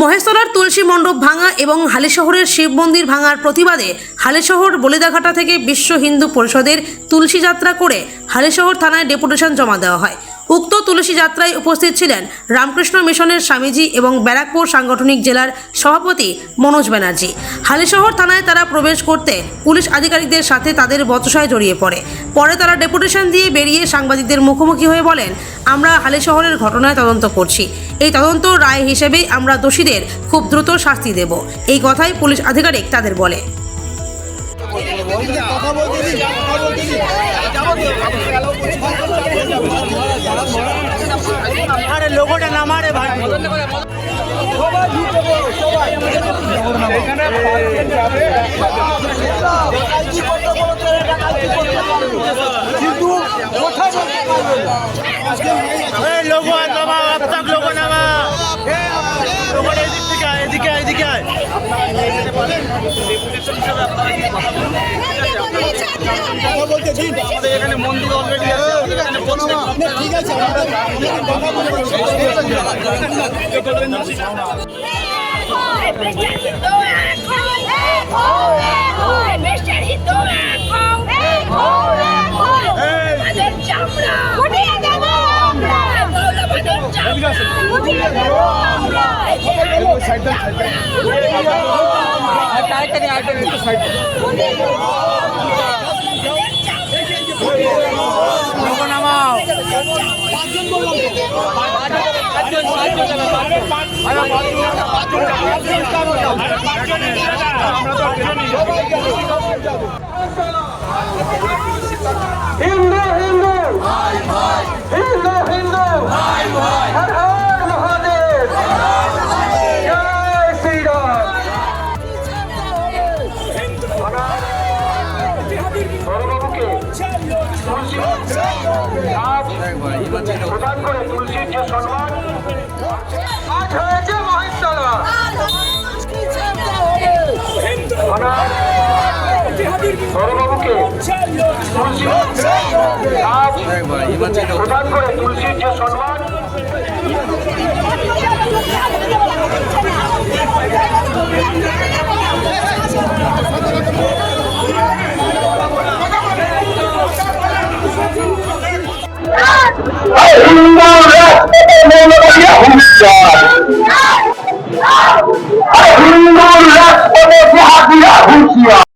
মহেশতলার তুলসী মণ্ডপ ভাঙা এবং হালিশহরের শিব মন্দির ভাঙার প্রতিবাদে হালিশহর বলিদাঘাটা থেকে বিশ্ব হিন্দু পরিষদের তুলসী যাত্রা করে হালিশহর থানায় ডেপুটেশন জমা দেওয়া হয়। উক্ত তুলসী যাত্রায় উপস্থিত ছিলেন রামকৃষ্ণ মিশনের স্বামীজি এবং ব্যারাকপুর সাংগঠনিক জেলার সভাপতি মনোজ ব্যানার্জি। হালিশহর থানায় তারা প্রবেশ করতে পুলিশ আধিকারিকদের সাথে তাদের বচসায় জড়িয়ে পড়ে। পরে তারা ডেপুটেশন দিয়ে বেরিয়ে সাংবাদিকদের মুখোমুখি হয়ে বলেন, আমরা হালিশহরের ঘটনায় তদন্ত করছি। এই তদন্ত রায় হিসেবেই আমরা দোষীদের খুব দ্রুত শাস্তি দেব। এই কথাই পুলিশ আধিকারিক তাদের বলে। আরে লোগোটা নামারে ভাই। লোগো এদিক আয় এদিকে আয় এদিকে আয় আমাদের এখানে মন্দির অলরেডি আছে এখানে প্রত্যেক ঠিক আছে আমাদের মিস্টার হিন্দু এখন আমাদের চামড়া উঠিয়ে দেবো আমরা মৌলবাদের চামড়া উঠিয়ে দেবো আমরা উঠিয়ে দেবো উঠিয়ে দেবো লোগো নামাও হিন্দু প্রদান করে তুলসীর যে সম্মান আজ হয়েছে মহিষতলা ওনার বড়বাবুকে তুলসী প্রদান করে তুলসীর যে সম্মান হুঁশিয়ার